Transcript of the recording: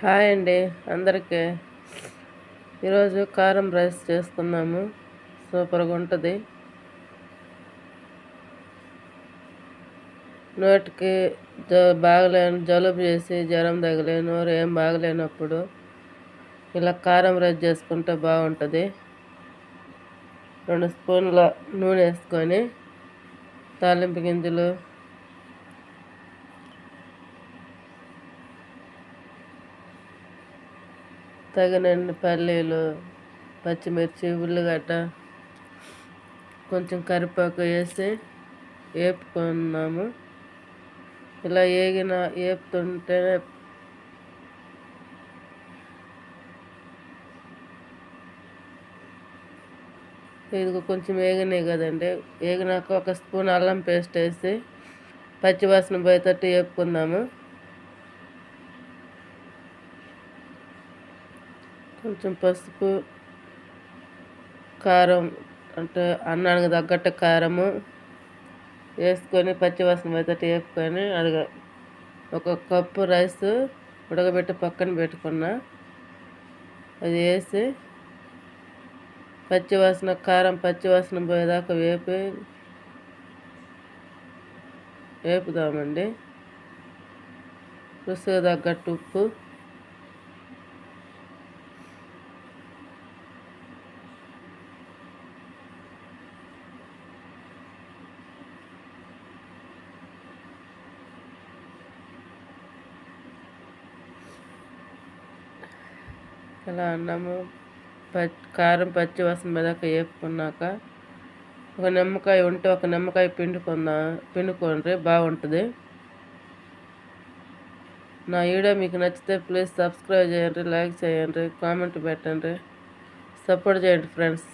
Hi అండి అందరికీ. ఈరోజు కారం రైస్ చేసుకున్నాము సూపర్గా ఉంటుంది. నోటికి జ బాగలేను జలుబు చేసి జ్వరం తగలేను ఏం బాగలేనప్పుడు ఇలా కారం రైస్ చేసుకుంటే బాగుంటుంది. రెండు స్పూన్ల నూనె వేసుకొని తాలింపు గింజలు తగినన్ని పల్లీలు పచ్చిమిర్చి ఉల్లిగడ్డ కొంచెం కరివేపాకు వేసి వేపుకున్నాము. ఇలా వేగిన వేపుతుంటే ఇది కొంచెం వేగినాయి కదండి. వేగినాక ఒక స్పూన్ అల్లం పేస్ట్ వేసి పచ్చివాసన పోయేటట్టు వేపుకుందాము. కొంచెం పసుపు కారం అంటే అన్నానికి తగ్గట్టు కారము వేసుకొని పచ్చివాసన పోయేటట్టు వేపుకొని అది ఒక కప్పు రైస్ ఉడకబెట్టి పక్కన పెట్టుకున్నా. అది వేసి పచ్చివాసన కారం పచ్చివాసన పోయేదాకా వేపి వేపుదామండి. రుచిగా తగ్గట్టు ఉప్పు. ఇలా అన్నము. కారం పచ్చి వాసన మీదక వేపుకున్నాక ఒక నిమ్మకాయ ఉంటే ఒక నిమ్మకాయ పిండుకుందా పిండుకోండి బాగుంటుంది. నా వీడియో మీకు నచ్చితే ప్లీజ్ సబ్స్క్రైబ్ చేయండి లైక్ చేయండి కామెంట్ పెట్టండి. సపోర్ట్ చేయండి ఫ్రెండ్స్.